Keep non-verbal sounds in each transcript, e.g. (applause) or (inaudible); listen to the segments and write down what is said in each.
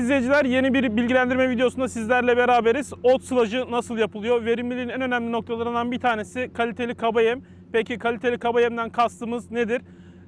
Değerli izleyiciler. Yeni bir bilgilendirme videosunda sizlerle beraberiz. Ot sılacı nasıl yapılıyor? Verimliliğin en önemli noktalarından bir tanesi kaliteli kaba yem. Peki kaliteli kaba yemden kastımız nedir?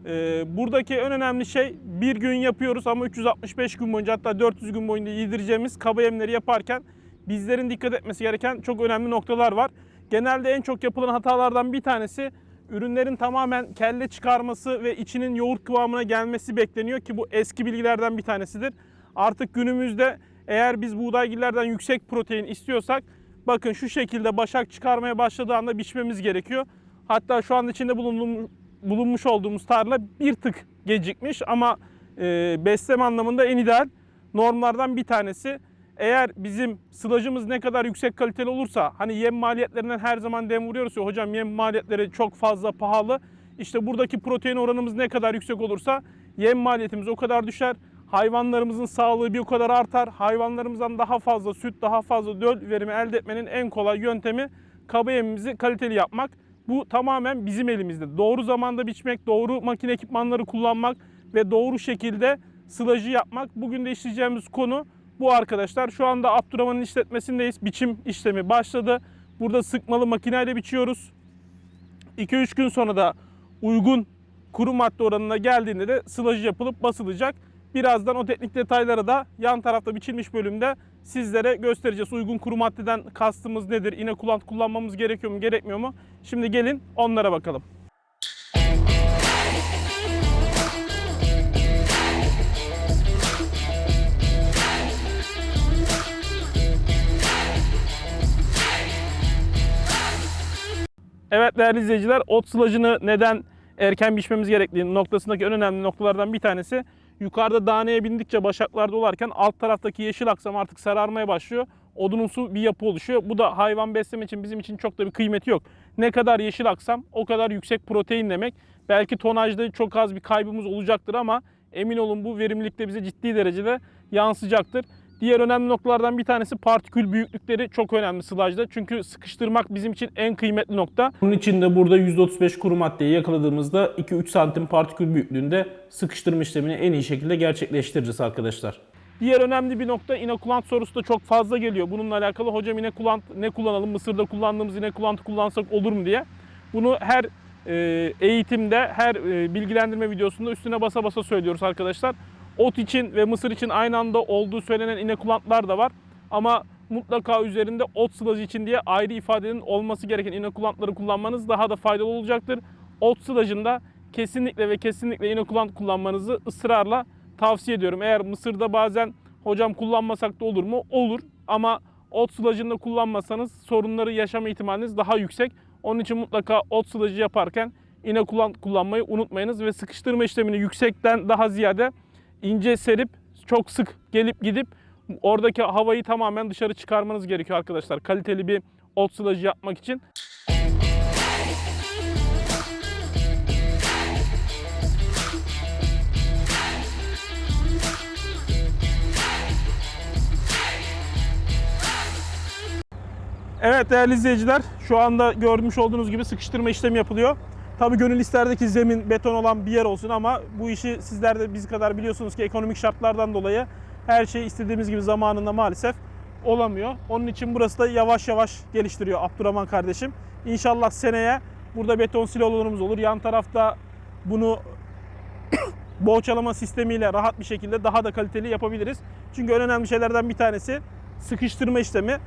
Ee, buradaki en önemli şey bir gün yapıyoruz ama 365 gün boyunca hatta 400 gün boyunca yedireceğimiz kaba yemleri yaparken bizlerin dikkat etmesi gereken çok önemli noktalar var. Genelde en çok yapılan hatalardan bir tanesi ürünlerin tamamen kelle çıkarması ve içinin yoğurt kıvamına gelmesi bekleniyor ki bu eski bilgilerden bir tanesidir. Artık günümüzde eğer biz buğdaygillerden yüksek protein istiyorsak bakın şu şekilde başak çıkarmaya başladığı anda biçmemiz gerekiyor. Hatta şu an içinde bulunduğum, bulunmuş olduğumuz tarla bir tık gecikmiş ama e, besleme anlamında en ideal normlardan bir tanesi. Eğer bizim sılacımız ne kadar yüksek kaliteli olursa hani yem maliyetlerinden her zaman dem vuruyoruz ya hocam yem maliyetleri çok fazla pahalı. İşte buradaki protein oranımız ne kadar yüksek olursa yem maliyetimiz o kadar düşer. Hayvanlarımızın sağlığı bir o kadar artar. Hayvanlarımızdan daha fazla süt, daha fazla döl verimi elde etmenin en kolay yöntemi kaba yemimizi kaliteli yapmak. Bu tamamen bizim elimizde. Doğru zamanda biçmek, doğru makine ekipmanları kullanmak ve doğru şekilde sılacı yapmak. Bugün de işleyeceğimiz konu bu arkadaşlar. Şu anda Abdurrahman'ın işletmesindeyiz. Biçim işlemi başladı. Burada sıkmalı makineyle biçiyoruz. 2-3 gün sonra da uygun kuru madde oranına geldiğinde de sılajı yapılıp basılacak. Birazdan o teknik detayları da yan tarafta biçilmiş bölümde sizlere göstereceğiz. Uygun kuru maddeden kastımız nedir? İnokulant kullanmamız gerekiyor mu, gerekmiyor mu? Şimdi gelin onlara bakalım. Evet değerli izleyiciler, ot sılacını neden erken biçmemiz gerektiği noktasındaki en önemli noktalardan bir tanesi yukarıda daneye bindikçe başaklar dolarken alt taraftaki yeşil aksam artık sararmaya başlıyor. Odunumsu bir yapı oluşuyor. Bu da hayvan besleme için bizim için çok da bir kıymeti yok. Ne kadar yeşil aksam o kadar yüksek protein demek. Belki tonajda çok az bir kaybımız olacaktır ama emin olun bu verimlilikte bize ciddi derecede yansıyacaktır. Diğer önemli noktalardan bir tanesi partikül büyüklükleri çok önemli sılajda. Çünkü sıkıştırmak bizim için en kıymetli nokta. Bunun için de burada %35 kuru maddeyi yakaladığımızda 2-3 santim partikül büyüklüğünde sıkıştırma işlemini en iyi şekilde gerçekleştireceğiz arkadaşlar. Diğer önemli bir nokta inokulant sorusu da çok fazla geliyor. Bununla alakalı hocam inokulant ne kullanalım? Mısır'da kullandığımız inokulantı kullansak olur mu diye. Bunu her e, eğitimde, her e, bilgilendirme videosunda üstüne basa basa söylüyoruz arkadaşlar. Ot için ve mısır için aynı anda olduğu söylenen inokulantlar da var. Ama mutlaka üzerinde ot sılacı için diye ayrı ifadenin olması gereken inokulantları kullanmanız daha da faydalı olacaktır. Ot sılacında kesinlikle ve kesinlikle inokulant kullanmanızı ısrarla tavsiye ediyorum. Eğer mısırda bazen hocam kullanmasak da olur mu? Olur ama ot sılacında kullanmasanız sorunları yaşama ihtimaliniz daha yüksek. Onun için mutlaka ot sılacı yaparken inokulant kullanmayı unutmayınız ve sıkıştırma işlemini yüksekten daha ziyade ince serip çok sık gelip gidip oradaki havayı tamamen dışarı çıkarmanız gerekiyor arkadaşlar. Kaliteli bir ot sılacı yapmak için. Evet değerli izleyiciler şu anda görmüş olduğunuz gibi sıkıştırma işlemi yapılıyor. Tabii gönül isterdi ki zemin beton olan bir yer olsun ama bu işi sizler de biz kadar biliyorsunuz ki ekonomik şartlardan dolayı her şey istediğimiz gibi zamanında maalesef olamıyor. Onun için burası da yavaş yavaş geliştiriyor Abdurrahman kardeşim. İnşallah seneye burada beton silolarımız olur. Yan tarafta bunu (coughs) boğçalama sistemiyle rahat bir şekilde daha da kaliteli yapabiliriz. Çünkü en önemli şeylerden bir tanesi sıkıştırma işlemi.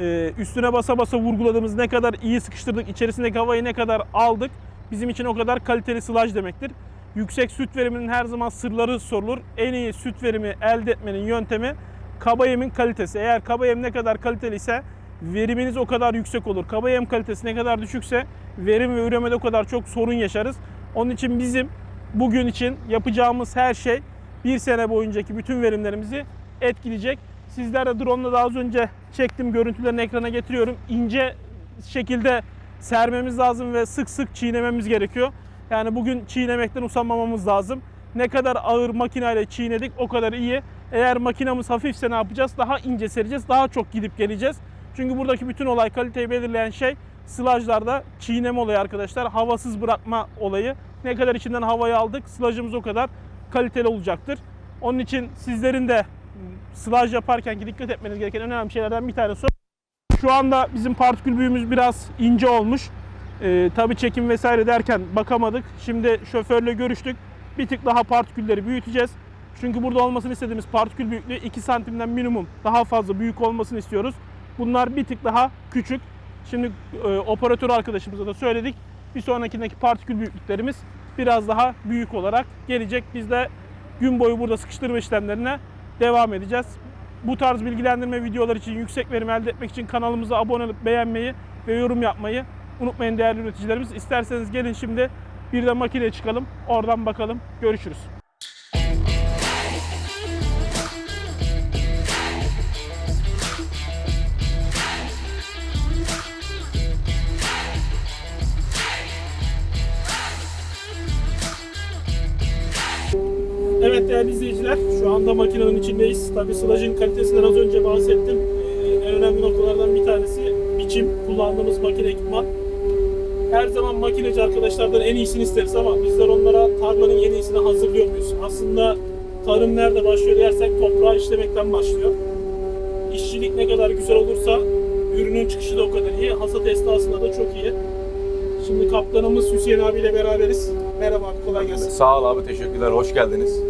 Ee, üstüne basa basa vurguladığımız ne kadar iyi sıkıştırdık, içerisindeki havayı ne kadar aldık bizim için o kadar kaliteli sılaj demektir. Yüksek süt veriminin her zaman sırları sorulur. En iyi süt verimi elde etmenin yöntemi kaba yemin kalitesi. Eğer kaba yem ne kadar kaliteli ise veriminiz o kadar yüksek olur. Kaba yem kalitesi ne kadar düşükse verim ve üremede o kadar çok sorun yaşarız. Onun için bizim bugün için yapacağımız her şey bir sene boyuncaki bütün verimlerimizi etkileyecek. Sizler de drone'la daha az önce çektim görüntülerini ekrana getiriyorum. İnce şekilde sermemiz lazım ve sık sık çiğnememiz gerekiyor. Yani bugün çiğnemekten usanmamamız lazım. Ne kadar ağır makineyle çiğnedik o kadar iyi. Eğer makinamız hafifse ne yapacağız? Daha ince sereceğiz, daha çok gidip geleceğiz. Çünkü buradaki bütün olay kaliteyi belirleyen şey sılajlarda çiğneme olayı arkadaşlar. Havasız bırakma olayı. Ne kadar içinden havayı aldık sılajımız o kadar kaliteli olacaktır. Onun için sizlerin de sılaj yaparken ki dikkat etmeniz gereken en önemli şeylerden bir tanesi. Şu anda bizim partikül büyüğümüz biraz ince olmuş. Ee, tabii çekim vesaire derken bakamadık. Şimdi şoförle görüştük. Bir tık daha partikülleri büyüteceğiz. Çünkü burada olmasını istediğimiz partikül büyüklüğü 2 santimden minimum daha fazla büyük olmasını istiyoruz. Bunlar bir tık daha küçük. Şimdi e, operatör arkadaşımıza da söyledik. Bir sonrakindeki partikül büyüklüklerimiz biraz daha büyük olarak gelecek. Biz de gün boyu burada sıkıştırma işlemlerine devam edeceğiz. Bu tarz bilgilendirme videolar için yüksek verim elde etmek için kanalımıza abone olup beğenmeyi ve yorum yapmayı unutmayın değerli üreticilerimiz. İsterseniz gelin şimdi bir de makineye çıkalım. Oradan bakalım. Görüşürüz. Değerli izleyiciler, şu anda makinenin içindeyiz. Tabii sılajın kalitesinden az önce bahsettim. Ee, en önemli noktalardan bir tanesi biçim, kullandığımız makine ekipman. Her zaman makineci arkadaşlardan en iyisini isteriz ama bizler onlara tarlanın en iyisini hazırlıyor muyuz? Aslında tarım nerede başlıyor dersek toprağı işlemekten başlıyor. İşçilik ne kadar güzel olursa ürünün çıkışı da o kadar iyi. Hasat esnasında da çok iyi. Şimdi kaptanımız Hüseyin abiyle beraberiz. Merhaba kolay gelsin. Sağ ol abi teşekkürler. Hoş geldiniz.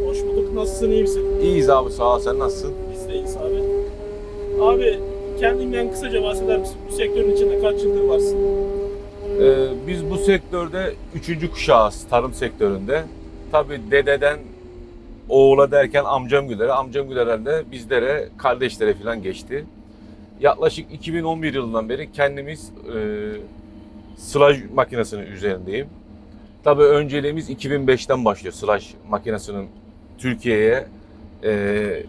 Nasılsın, iyi misin? İyiyiz abi sağ ol. Sen nasılsın? Biz de iyiyiz abi. Abi kendinden kısaca bahseder misin? Bu sektörün içinde kaç yıldır varsın? Ee, biz bu sektörde üçüncü kuşağız tarım sektöründe. Tabii dededen oğula derken amcam Güler'e, amcam Güler'den de bizlere, kardeşlere falan geçti. Yaklaşık 2011 yılından beri kendimiz e, sılaj makinesinin üzerindeyim. Tabii önceliğimiz 2005'ten başlıyor sılaj makinesinin Türkiye'ye e,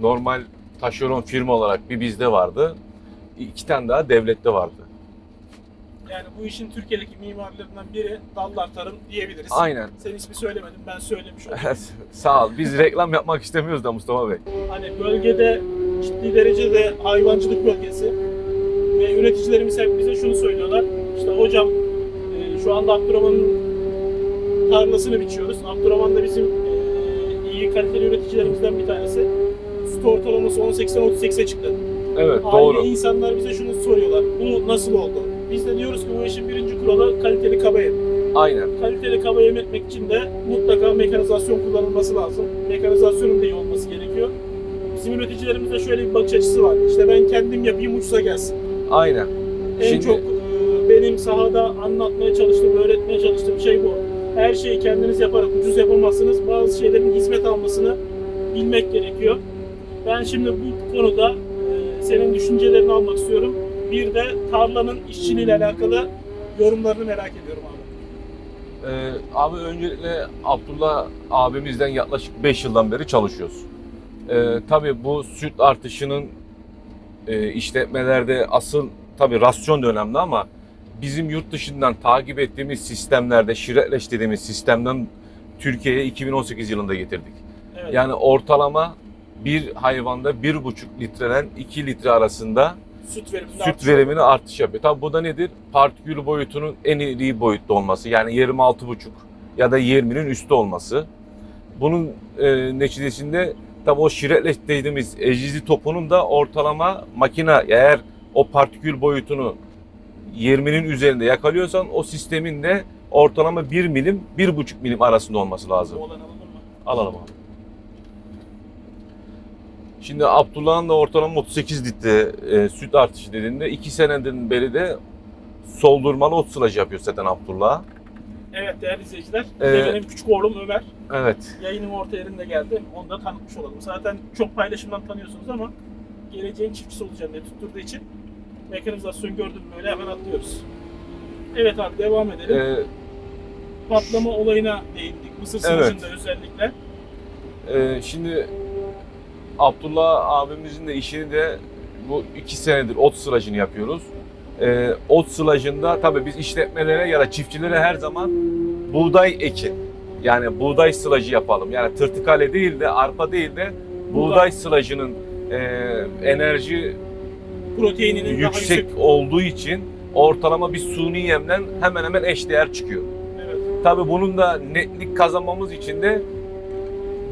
normal taşeron firma olarak bir bizde vardı. İki tane daha devlette vardı. Yani bu işin Türkiye'deki mimarlarından biri Dallar Tarım diyebiliriz. Aynen. Sen ismi söylemedin, ben söylemiş oldum. (laughs) Sağ ol. Biz reklam yapmak istemiyoruz da Mustafa Bey. hani bölgede ciddi derecede hayvancılık bölgesi ve üreticilerimiz hep bize şunu söylüyorlar. İşte hocam e, şu anda Abdurrahman'ın tarlasını biçiyoruz. Abdurrahman da bizim iyi kaliteli üreticilerimizden bir tanesi. Süt ortalaması 18'den 38'e çıktı. Evet Haliyle doğru. insanlar bize şunu soruyorlar. Bu nasıl oldu? Biz de diyoruz ki bu işin birinci kuralı kaliteli kaba yem. Aynen. Kaliteli kaba yem etmek için de mutlaka mekanizasyon kullanılması lazım. Mekanizasyonun da iyi olması gerekiyor. Bizim üreticilerimizde şöyle bir bakış açısı var. İşte ben kendim yapayım uçsa gelsin. Aynen. En Şimdi- çok e, benim sahada anlatmaya çalıştığım, öğretmeye çalıştığım şey bu. Her şeyi kendiniz yaparak ucuz yapamazsınız. Bazı şeylerin hizmet almasını bilmek gerekiyor. Ben şimdi bu konuda e, senin düşüncelerini almak istiyorum. Bir de tarlanın işçiliğiyle alakalı yorumlarını merak ediyorum abi. Ee, abi öncelikle Abdullah abimizden yaklaşık 5 yıldan beri çalışıyoruz. Ee, tabii bu süt artışının e, işletmelerde asıl tabii rasyon da önemli ama bizim yurt dışından takip ettiğimiz sistemlerde dediğimiz sistemden Türkiye'ye 2018 yılında getirdik. Evet. Yani ortalama bir hayvanda 1,5 litreden 2 litre arasında süt veriminde süt artış verimini artış yapıyor. Tabi bu da nedir? Partikül boyutunun en iyi boyutta olması. Yani 26,5 ya da 20'nin üstü olması. Bunun e, neticesinde tabi o şiretleş dediğimiz ecizli topunun da ortalama makine eğer o partikül boyutunu 20'nin üzerinde yakalıyorsan o sistemin de ortalama 1 milim 1,5 milim arasında olması lazım. Mı? Alalım abi. Şimdi Abdullah'ın da ortalama 38 litre e, süt artışı dediğinde 2 seneden beri de soldurmalı ot sılacı yapıyor zaten Abdullah. Evet değerli izleyiciler. Ee, benim küçük oğlum Ömer. Evet. Yayının orta yerinde geldi. Onu da tanıtmış olalım. Zaten çok paylaşımdan tanıyorsunuz ama geleceğin çiftçisi olacağım diye tutturduğu için mekanizasyon gördüm mü öyle hemen atlıyoruz. Evet abi devam edelim. E, Patlama olayına değindik. Mısır Evet. sınıfında özellikle. e, şimdi Abdullah abimizin de işini de bu 2 senedir ot sılacını yapıyoruz. E, ot sılacında tabii biz işletmelere ya da çiftçilere her zaman buğday ekin. Yani buğday sılacı yapalım. Yani tırtıkale değil de arpa değil de buğday sılacının e, enerji Proteininin daha yüksek yüksek. olduğu için ortalama bir suni yemden hemen hemen eşdeğer çıkıyor. Evet. Tabii bunun da netlik kazanmamız için de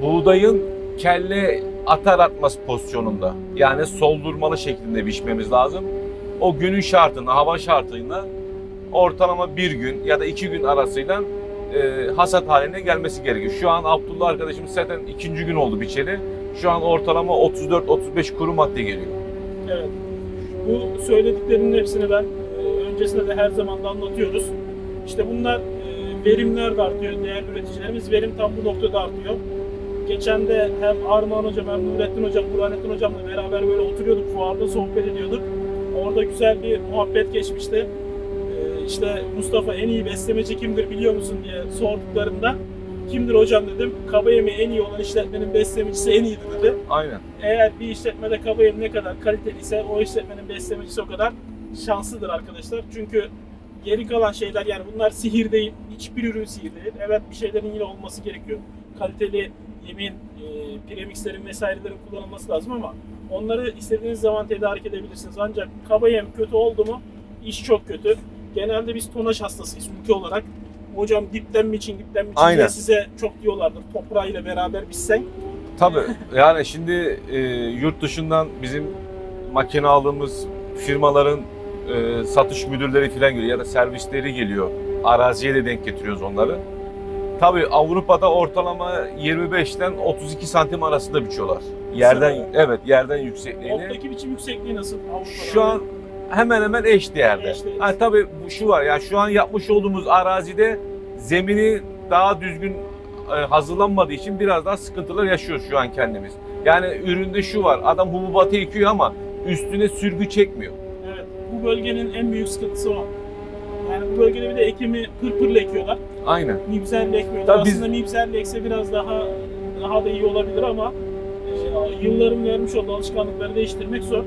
buğdayın kelle atar atmaz pozisyonunda. Yani soldurmalı şeklinde biçmemiz lazım. O günün şartında, hava şartında ortalama bir gün ya da iki gün arasıyla e, hasat haline gelmesi gerekiyor. Şu an Abdullah arkadaşımız zaten ikinci gün oldu biçeli. Şu an ortalama 34-35 kuru madde geliyor. Evet. Bu söylediklerinin hepsini ben e, öncesinde de her zaman da anlatıyoruz. İşte bunlar e, verimler de artıyor. Değerli üreticilerimiz verim tam bu noktada artıyor. Geçen de hem Armağan Hocam hem Nurettin Hocam, Burhanettin Hocamla beraber böyle oturuyorduk, fuarda sohbet ediyorduk. Orada güzel bir muhabbet geçmişti. E, işte Mustafa en iyi beslemeci kimdir biliyor musun diye sorduklarında kimdir hocam dedim. Kaba yemeği en iyi olan işletmenin beslemecisi en iyidir dedi Aynen. eğer bir işletmede kaba yem ne kadar kaliteliyse o işletmenin beslemecisi o kadar şanslıdır arkadaşlar. Çünkü geri kalan şeyler yani bunlar sihir değil. Hiçbir ürün sihir değil. Evet bir şeylerin yine olması gerekiyor. Kaliteli yemin, e, premixlerin vesairelerin kullanılması lazım ama onları istediğiniz zaman tedarik edebilirsiniz. Ancak kaba yem kötü oldu mu iş çok kötü. Genelde biz tonaj hastasıyız ülke olarak. Hocam dipten mi için dipten mi için Aynen. diye size çok diyorlardır. Toprağıyla beraber bitsen. Tabii. Yani şimdi e, yurt dışından bizim makine aldığımız firmaların e, satış müdürleri falan geliyor ya da servisleri geliyor. Araziye de denk getiriyoruz onları. Tabii Avrupa'da ortalama 25'ten 32 santim arasında biçiyorlar. Yerden Mesela- evet yerden yüksekliğini. Ottaki biçim yüksekliği nasıl Avrupa'da? Şu an hemen hemen eş değerde. Eş değerde. Ha, tabii bu şu var yani şu an yapmış olduğumuz arazide zemini daha düzgün e, hazırlanmadığı için biraz daha sıkıntılar yaşıyoruz şu an kendimiz. Yani üründe şu var adam hububatı ekiyor ama üstüne sürgü çekmiyor. Evet. Bu bölgenin en büyük sıkıntısı o. Yani bu bölgede bir de ekimi pırpırla ekiyorlar. Aynen. Mibzerle ekmiyorlar. Tabii biz- Aslında mibzerle ekse biraz daha daha da iyi olabilir ama e, yılların vermiş olduğu alışkanlıkları değiştirmek zor.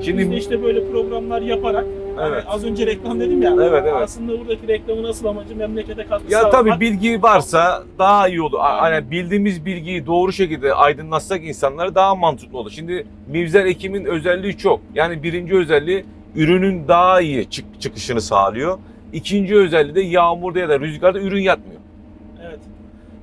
Biz de Şimdi işte böyle programlar yaparak hani evet. az önce reklam dedim ya. Evet, evet. Aslında buradaki reklamın asıl amacı memlekete katkı Ya sağlamak. tabii bilgi varsa daha iyi olur. A- Aynen. Hani bildiğimiz bilgiyi doğru şekilde aydınlatsak insanlara daha mantıklı olur. Şimdi mivzer ekimin özelliği çok. Yani birinci özelliği ürünün daha iyi çık- çıkışını sağlıyor. İkinci özelliği de yağmurda ya da rüzgarda ürün yatmıyor. Evet.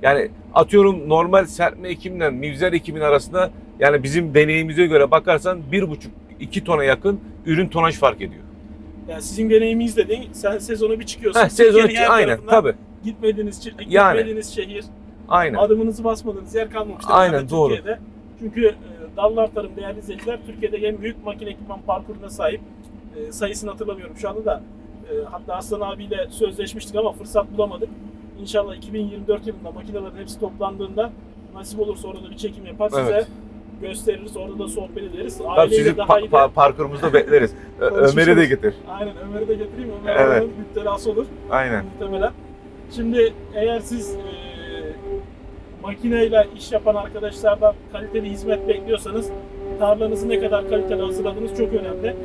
Yani atıyorum normal serpme ekimle mivzer ekimin arasında yani bizim deneyimize göre bakarsan bir buçuk iki tona yakın ürün tonaj fark ediyor. Yani sizin deneyiminiz de değil. Sen sezonu bir çıkıyorsun. Heh, sezon Türkiye'nin her aynen tabii. Gitmediğiniz, şehir, Yani. gitmediğiniz şehir, Aynen. adımınızı basmadığınız yer kalmamıştır. Aynen, doğru. Türkiye'de. Çünkü e, Dallar Tarım değerli izleyiciler Türkiye'de en büyük makine ekipman parkuruna sahip. E, sayısını hatırlamıyorum şu anda da. E, hatta Aslan abiyle sözleşmiştik ama fırsat bulamadık. İnşallah 2024 yılında makinelerin hepsi toplandığında nasip olursa orada bir çekim yapar size Evet. Gösteririz. Orada da sohbet ederiz. Tabii Aileyle sizi daha pa- pa- parkurumuzda bekleriz. Ömer'i de getir. Aynen Ömer'i de getireyim. Ömer evet. müptelası olur Aynen. muhtemelen. Şimdi eğer siz e, makineyle iş yapan arkadaşlardan kaliteli hizmet bekliyorsanız tarlanızı ne kadar kaliteli hazırladığınız çok önemli.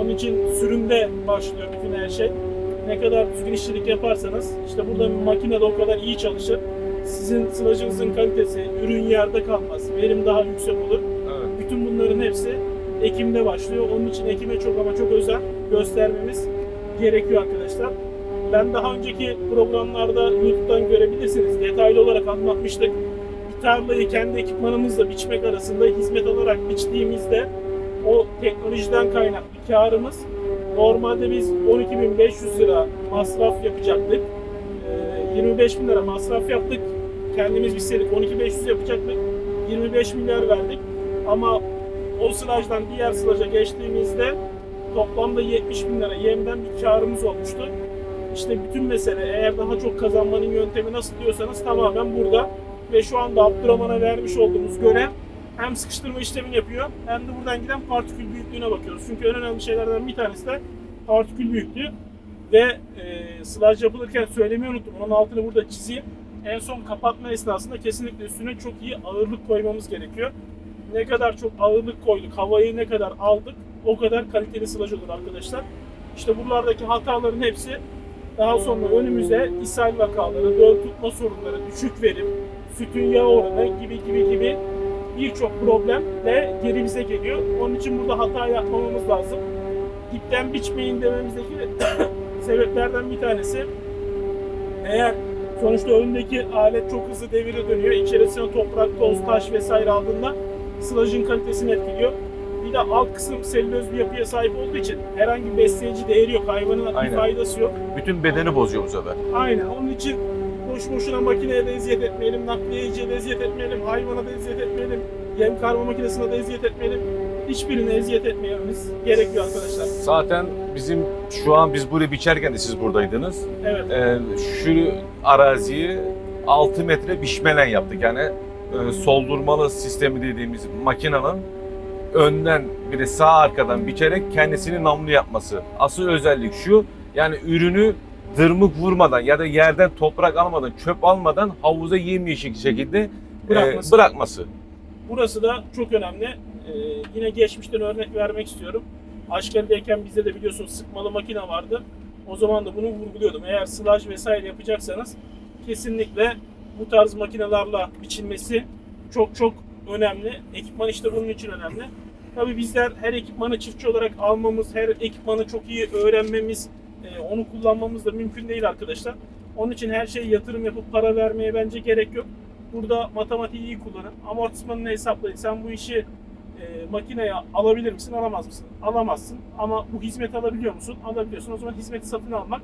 Onun için sürümde başlıyor bütün her şey. Ne kadar düzgün işçilik yaparsanız işte burada makine de o kadar iyi çalışır. Sizin sılacınızın kalitesi, ürün yerde kalmaz, verim daha yüksek olur. Evet. Bütün bunların hepsi Ekim'de başlıyor. Onun için Ekim'e çok ama çok özen göstermemiz gerekiyor arkadaşlar. Ben daha önceki programlarda YouTube'dan görebilirsiniz. Detaylı olarak anlatmıştık. Bir tarlayı kendi ekipmanımızla biçmek arasında hizmet olarak biçtiğimizde o teknolojiden kaynaklı karımız normalde biz 12.500 lira masraf yapacaktık. Ee, 25 bin lira masraf yaptık. Kendimiz biçseydik 12.500 yapacaktık. 25 milyar verdik. Ama o sılajdan diğer sılaja geçtiğimizde toplamda 70 bin lira yemden bir karımız olmuştu. İşte bütün mesele eğer daha çok kazanmanın yöntemi nasıl diyorsanız tamamen burada. Ve şu anda Abdurrahman'a vermiş olduğumuz görev hem sıkıştırma işlemini yapıyor hem de buradan giden partikül büyüklüğüne bakıyoruz. Çünkü en önemli şeylerden bir tanesi de partikül büyüklüğü. Ve e, sılaj yapılırken söylemeyi unuttum. Onun altını burada çizeyim. En son kapatma esnasında kesinlikle üstüne çok iyi ağırlık koymamız gerekiyor. Ne kadar çok ağırlık koyduk, havayı ne kadar aldık o kadar kaliteli sılaj olur arkadaşlar. İşte buralardaki hataların hepsi daha sonra önümüze ishal vakaları, döl tutma sorunları, düşük verim, sütün yağ oranı gibi gibi gibi birçok problemle gerimize geliyor. Onun için burada hata yapmamamız lazım. Dipten biçmeyin dememizdeki (coughs) sebeplerden bir tanesi eğer sonuçta önündeki alet çok hızlı devire dönüyor. İçerisine toprak, toz, taş vesaire aldığında sılajın kalitesini etkiliyor. Bir de alt kısım selüloz bir yapıya sahip olduğu için herhangi bir besleyici değeri yok. Hayvanın Aynen. bir faydası yok. Bütün bedeni bozuyor bu sefer. Aynen. Onun için boş boşuna makineye de eziyet etmeyelim, nakliyeciye de eziyet etmeyelim, hayvana da eziyet etmeyelim, yem karma makinesine de eziyet etmeyelim. Hiçbirine eziyet etmeyemiz gerekiyor arkadaşlar. Zaten bizim şu an biz burayı biçerken de siz buradaydınız. Evet. Ee, şu araziyi 6 metre biçmelen yaptık. Yani e, soldurmalı sistemi dediğimiz makinenin önden bir de sağ arkadan biçerek kendisini namlu yapması. Asıl özellik şu yani ürünü dırmık vurmadan ya da yerden toprak almadan, çöp almadan havuza yemyeşil şekilde e, Bırakması. bırakması. Burası da çok önemli. Ee, yine geçmişten örnek vermek istiyorum. Aşkari'deyken bizde de biliyorsunuz sıkmalı makine vardı. O zaman da bunu vurguluyordum. Eğer sılaj vesaire yapacaksanız kesinlikle bu tarz makinelerle biçilmesi çok çok önemli. Ekipman işte bunun için önemli. Tabii bizler her ekipmanı çiftçi olarak almamız, her ekipmanı çok iyi öğrenmemiz, e, onu kullanmamız da mümkün değil arkadaşlar. Onun için her şeye yatırım yapıp para vermeye bence gerek yok. Burada matematiği iyi kullanın. Amortismanını hesaplayın. Sen bu işi e, makineye alabilir misin, alamaz mısın? Alamazsın. Ama bu hizmeti alabiliyor musun? Alabiliyorsun. O zaman hizmeti satın almak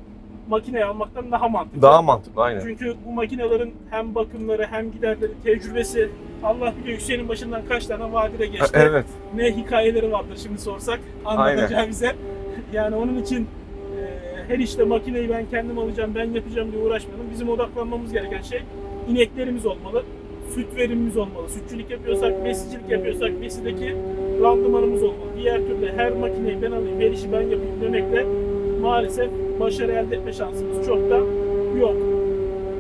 makineyi almaktan daha mantıklı. Daha mantıklı aynen. Çünkü bu makinelerin hem bakımları hem giderleri, tecrübesi Allah biliyor Hüseyin'in başından kaç tane vadide geçti. Evet. Ne hikayeleri vardır şimdi sorsak anlatacağı bize. (laughs) Yani onun için e, her işte makineyi ben kendim alacağım, ben yapacağım diye uğraşmayalım. Bizim odaklanmamız gereken şey ineklerimiz olmalı. Süt verimimiz olmalı. Sütçülük yapıyorsak, besicilik yapıyorsak besideki randımanımız olmalı. Diğer türlü her makineyi ben alayım, her işi ben yapayım demekle maalesef başarı elde etme şansımız çok da yok.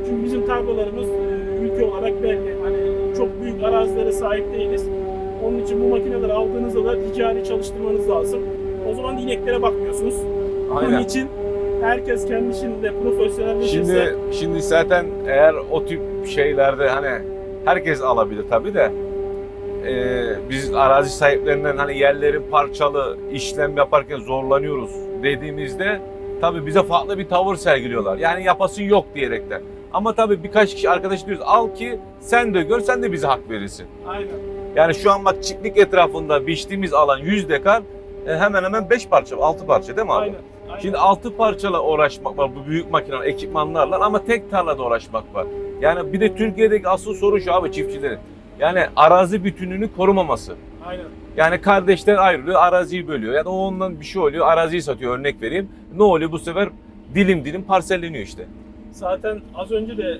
Çünkü bizim tarlalarımız e, ülke olarak belli. Hani çok büyük arazilere sahip değiliz. Onun için bu makineleri aldığınızda da ticari çalıştırmanız lazım. O zaman ineklere bakmıyorsunuz. Onun Aynen. için herkes kendi işinde profesyonelleşirse Şimdi şimdi zaten eğer o tip şeylerde hani herkes alabilir tabii de e, biz arazi sahiplerinden hani yerlerin parçalı işlem yaparken zorlanıyoruz dediğimizde tabii bize farklı bir tavır sergiliyorlar. Yani yapası yok diyerekten. Ama tabii birkaç kişi arkadaş diyoruz al ki sen de gör sen de bize hak verirsin. aynen. Yani şu an bak çiftlik etrafında biçtiğimiz alan 100 dekar e, hemen hemen 5 parça 6 parça değil mi abi? Aynen. aynen. Şimdi altı parçala uğraşmak var bu büyük makineler, ekipmanlarla ama tek tarlada uğraşmak var. Yani bir de Türkiye'deki asıl sorun şu abi çiftçilerin. Yani arazi bütünlüğünü korumaması. aynen. Yani kardeşler ayrılıyor, araziyi bölüyor. Ya da o ondan bir şey oluyor, araziyi satıyor örnek vereyim. Ne oluyor bu sefer? Dilim dilim parselleniyor işte. Zaten az önce de e,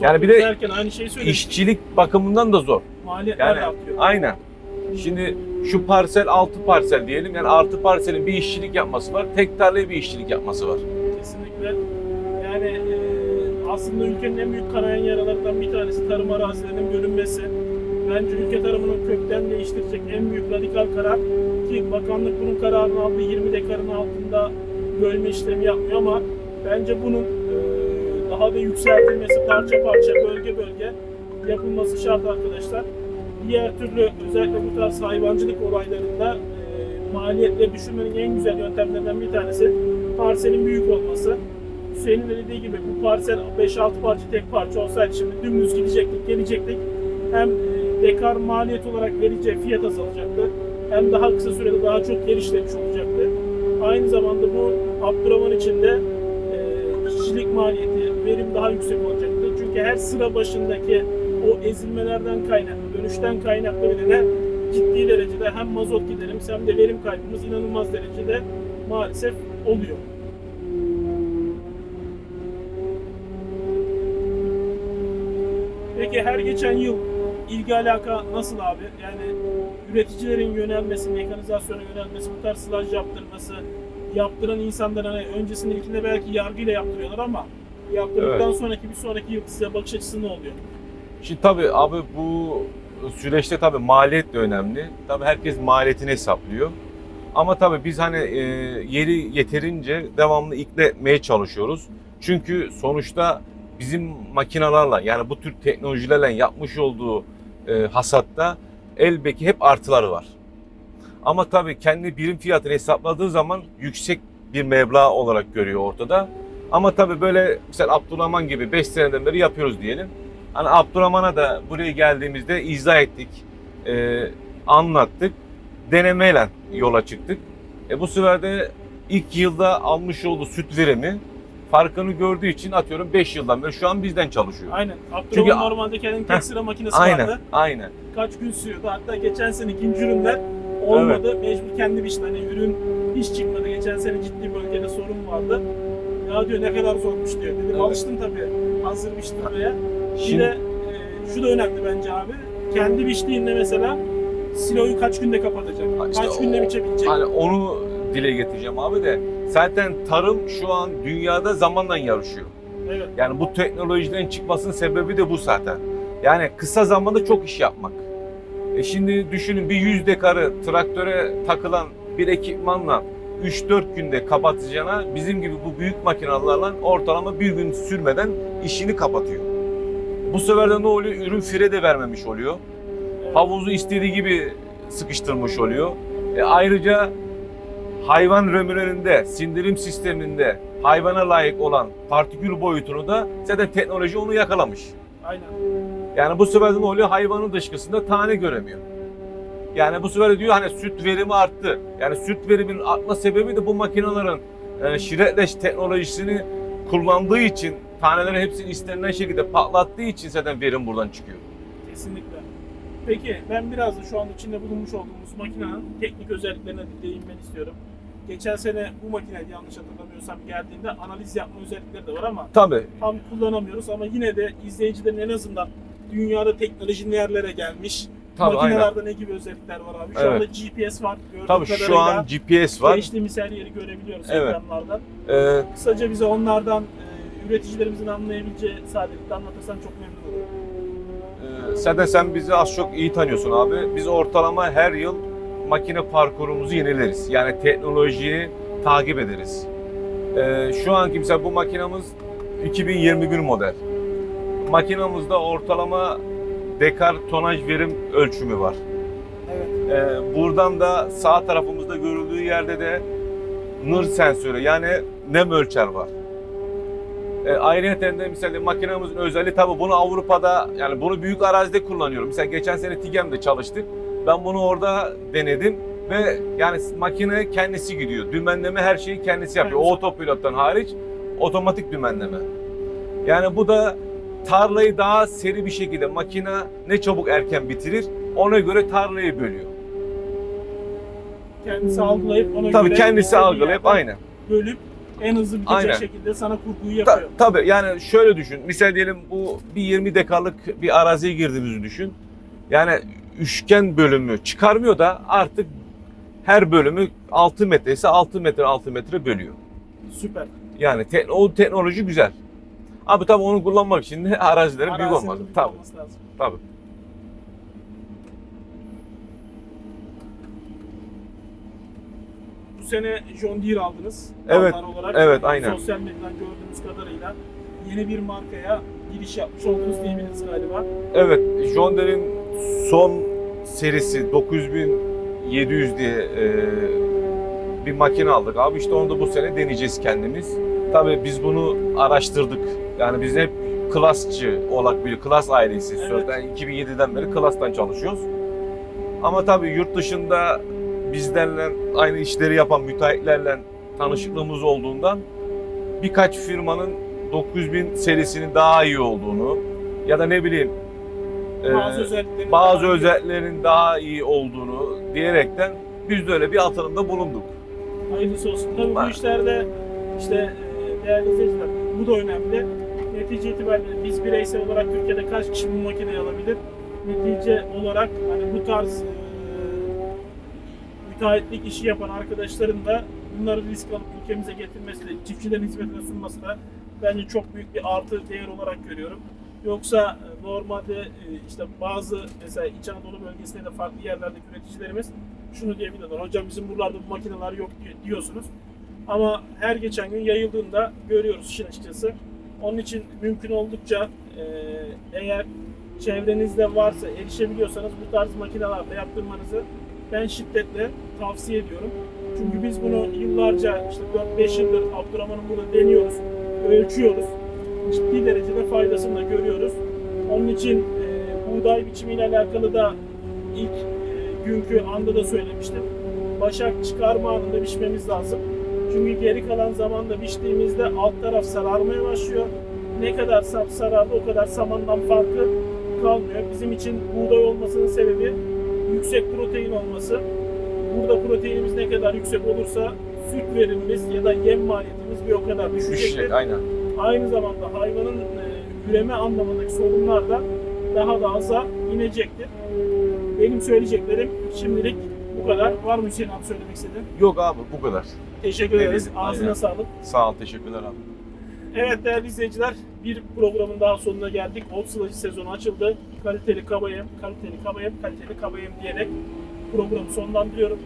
Yani bir de aynı şeyi söyledik. İşçilik bakımından da zor. Maliyetler Yani artıyor. aynen. Şimdi şu parsel altı parsel diyelim. Yani artı parselin bir işçilik yapması var. Tek tarlaya bir işçilik yapması var. Aslında ülkenin en büyük kanayan yaralarından bir tanesi tarım arazilerinin bölünmesi. Bence ülke tarımını kökten değiştirecek en büyük radikal karar ki bakanlık bunun kararını aldı 20 dekarın altında bölme işlemi yapmıyor ama bence bunun e, daha da yükseltilmesi parça parça bölge bölge yapılması şart arkadaşlar. Diğer türlü özellikle bu tarz hayvancılık olaylarında e, maliyetleri düşürmenin en güzel yöntemlerinden bir tanesi parselin büyük olması. Hüseyin'in de dediği gibi bu parsel 5-6 parça tek parça olsaydı şimdi dümdüz gidecektik, gelecektik. Hem e, dekar maliyet olarak vereceği fiyat azalacaktı. Hem daha kısa sürede daha çok yer işlemiş olacaktı. Aynı zamanda bu Abdurrahman için de e, işçilik maliyeti, verim daha yüksek olacaktı. Çünkü her sıra başındaki o ezilmelerden kaynaklı, dönüşten kaynaklı bile de ciddi derecede hem mazot giderimiz hem de verim kaybımız inanılmaz derecede maalesef oluyor. Peki her geçen yıl ilgi alaka nasıl abi? Yani üreticilerin yönelmesi, mekanizasyona yönelmesi, bu tarz sılaj yaptırması, yaptıran insanlar hani öncesinde ilkinde belki yargıyla yaptırıyorlar ama yaptırdıktan Evet. sonraki bir sonraki yıl size bakış açısı ne oluyor? Şimdi tabii abi bu süreçte tabii maliyet de önemli. Tabii herkes maliyetini hesaplıyor. Ama tabii biz hani e, yeri yeterince devamlı ikna etmeye çalışıyoruz. Çünkü sonuçta bizim makinalarla yani bu tür teknolojilerle yapmış olduğu e, hasatta elbette hep artıları var. Ama tabii kendi birim fiyatını hesapladığı zaman yüksek bir meblağ olarak görüyor ortada. Ama tabii böyle mesela Abdurrahman gibi 5 seneden beri yapıyoruz diyelim. Hani Abdurrahman'a da buraya geldiğimizde izah ettik. e, anlattık. Denemeyle yola çıktık. E, bu sefer de ilk yılda almış olduğu süt verimi farkını gördüğü için atıyorum 5 yıldan beri şu an bizden çalışıyor. Aynen. Abdurrahman Çünkü- normalde kendinin tek sıra makinesi Aynen, vardı. aynen. Kaç gün sürüyordu. Hatta geçen sene ikinci ürünler olmadı. Mecbur kendi biçti. Hani ürün hiç çıkmadı. Geçen sene ciddi bölgede sorun vardı. Ya diyor ne kadar zormuş diyor. Dedim Evet. alıştım tabii. Hazır biçtirmeye. Bir Şimdi de e, şu da önemli bence abi. Kendi biçtiğinde mesela siloyu kaç günde kapatacak? İşte kaç günde o- biçebilecek? hani onu dile getireceğim abi de zaten tarım şu an dünyada zamanla yarışıyor. Evet. Yani bu teknolojiden çıkmasının sebebi de bu zaten. Yani kısa zamanda çok iş yapmak. E şimdi düşünün bir 100 dekarı traktöre takılan bir ekipmanla 3-4 günde kapatacağına bizim gibi bu büyük makinelerle ortalama bir gün sürmeden işini kapatıyor. Bu sefer de ne oluyor? Ürün fire de vermemiş oluyor. Havuzu istediği gibi sıkıştırmış oluyor. E ayrıca hayvan römürlerinde, sindirim sisteminde hayvana layık olan partikül boyutunu da zaten teknoloji onu yakalamış. Aynen. Yani bu sefer ne oluyor? Hayvanın dışkısında tane göremiyor. Yani bu sefer diyor hani süt verimi arttı. Yani süt veriminin artma sebebi de bu makinelerin e, şiretleş teknolojisini kullandığı için taneleri hepsini istenilen şekilde patlattığı için zaten verim buradan çıkıyor. Kesinlikle. Peki ben biraz da şu an içinde bulunmuş olduğumuz makinenin teknik özelliklerine de değinmeni istiyorum. Geçen sene bu makine yanlış hatırlamıyorsam geldiğinde analiz yapma özellikleri de var ama Tabii tam kullanamıyoruz ama yine de izleyicilerin en azından dünyada teknoloji nerelere gelmiş, tabii aynen. makinelerde ne gibi özellikler var abi. Şu Evet. anda GPS var gördüğüm Tabii kadarıyla. şu an GPS var. Geçtiğimiz her yeri görebiliyoruz Evet. ekranlardan. Ee, Kısaca bize onlardan e, üreticilerimizin anlayabileceği sadelikle anlatırsan çok memnun olurum. Ee, Zaten sen bizi az çok iyi tanıyorsun abi. Biz ortalama her yıl makine parkurumuzu yenileriz. Yani teknolojiyi takip ederiz. Ee, şu anki mesela bu makinamız 2021 model. Makinamızda ortalama dekar tonaj verim ölçümü var. Evet. Ee, buradan da sağ tarafımızda görüldüğü yerde de nır sensörü yani nem ölçer var. E, ayrıca de mesela makinamızın özelliği tabii bunu Avrupa'da yani bunu büyük arazide kullanıyorum. Mesela geçen sene TİGEM'de çalıştık. Ben bunu orada denedim ve yani makine kendisi gidiyor. Dümenleme her şeyi kendisi yapıyor. Evet. O otopilottan hariç otomatik dümenleme. Yani bu da tarlayı daha seri bir şekilde makine ne çabuk erken bitirir ona göre tarlayı bölüyor. Kendisi algılayıp ona Tabii göre kendisi algılayıp aynen. bölüp en hızlı bitecek Aynen. şekilde sana kurguyu Ta- yapıyor. tabii yani şöyle düşün. Misal diyelim bu bir 20 dekarlık bir araziye girdiğimizi düşün. Yani üçgen bölümü çıkarmıyor da artık her bölümü 6 metre ise 6 metre 6 metre bölüyor. Süper. Yani te- o teknoloji güzel. Abi tabii onu kullanmak için de (laughs) arazilerin büyük Arazinin olması. büyük Tabii olması lazım. tabii. Bu sene John Deere aldınız. Evet, Olarak. evet, aynen. Sosyal medyadan gördüğümüz kadarıyla yeni bir markaya giriş yapmış oldunuz diyebiliriz galiba. Evet, John Deere'in son serisi 9700 diye e, bir makine aldık. Abi işte onu da bu sene deneyeceğiz kendimiz. Tabii biz bunu araştırdık. Yani biz hep klasçı olarak bir klas ailesi. Evet. Zaten 2007'den beri klastan çalışıyoruz. Ama tabii yurt dışında bizlerle aynı işleri yapan müteahhitlerle tanışıklığımız olduğundan birkaç firmanın 9000 serisinin daha iyi olduğunu ya da ne bileyim Bazı özellikleri bazı özelliklerin daha iyi olduğunu diyerekten biz de öyle bir atılımda bulunduk. Hayırlısı olsun. Tabii bu Ben- işlerde işte e, değerli izleyiciler bu da önemli. Netice itibariyle biz bireysel olarak Türkiye'de kaç kişi bu makineyi alabilir? Netice olarak hani bu tarz e, müteahhitlik işi yapan arkadaşların da bunları risk alıp ülkemize getirmesi de, çiftçilerin hizmetine sunması da bence çok büyük bir artı değer olarak görüyorum. Yoksa e, normalde e, işte bazı mesela İç Anadolu bölgesinde de farklı yerlerdeki üreticilerimiz şunu diyebilirler. Hocam bizim buralarda bu makineler yok di- diyorsunuz. Ama her geçen gün yayıldığında görüyoruz işin açıkçası. Onun için mümkün oldukça e, eğer çevrenizde varsa, erişebiliyorsanız bu tarz makinelerle yaptırmanızı ben şiddetle tavsiye ediyorum. Çünkü biz bunu yıllarca, işte 4-5 yıldır Abdurrahman'ın burada deniyoruz, ölçüyoruz. Ciddi derecede faydasını da görüyoruz. Onun için e, buğday biçimiyle alakalı da ilk e, günkü anda da söylemiştim. Başak çıkarma anında biçmemiz lazım. Çünkü geri kalan zamanda biçtiğimizde alt taraf sararmaya başlıyor. Ne kadar sap sarardı o kadar samandan farkı kalmıyor. Bizim için buğday olmasının sebebi yüksek protein olması. Burada proteinimiz ne kadar yüksek olursa süt verimimiz ya da yem maliyetimiz bir o kadar düşecektir. Düşecek aynen. Aynı zamanda hayvanın e, üreme anlamındaki sorunlar da daha da aza inecektir. Benim söyleyeceklerim şimdilik bu kadar. Var mı Hüseyin abi söylemek istediğin? Yok abi bu kadar. Teşekkür Ne ederiz. Ağzına aynen. sağlık. Sağ ol teşekkürler abi. Evet değerli izleyiciler, bir programın daha sonuna geldik. Ot sılacı sezonu açıldı. Kaliteli kabayem, kaliteli kabayem, kaliteli kabayem diyerek programı sonlandırıyorum.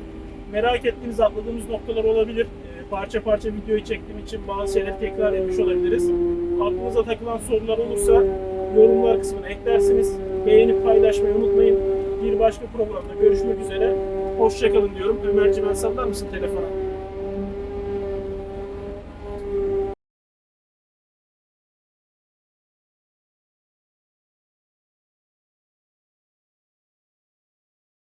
Merak ettiğiniz, atladığımız noktalar olabilir. Parça parça videoyu çektiğim için bazı şeyleri tekrar etmiş olabiliriz. Aklınıza takılan sorular olursa yorumlar kısmına eklersiniz. Beğenip paylaşmayı unutmayın. Bir başka programda görüşmek üzere. Hoşçakalın diyorum. Ömerciğim ben sallar mısın telefona?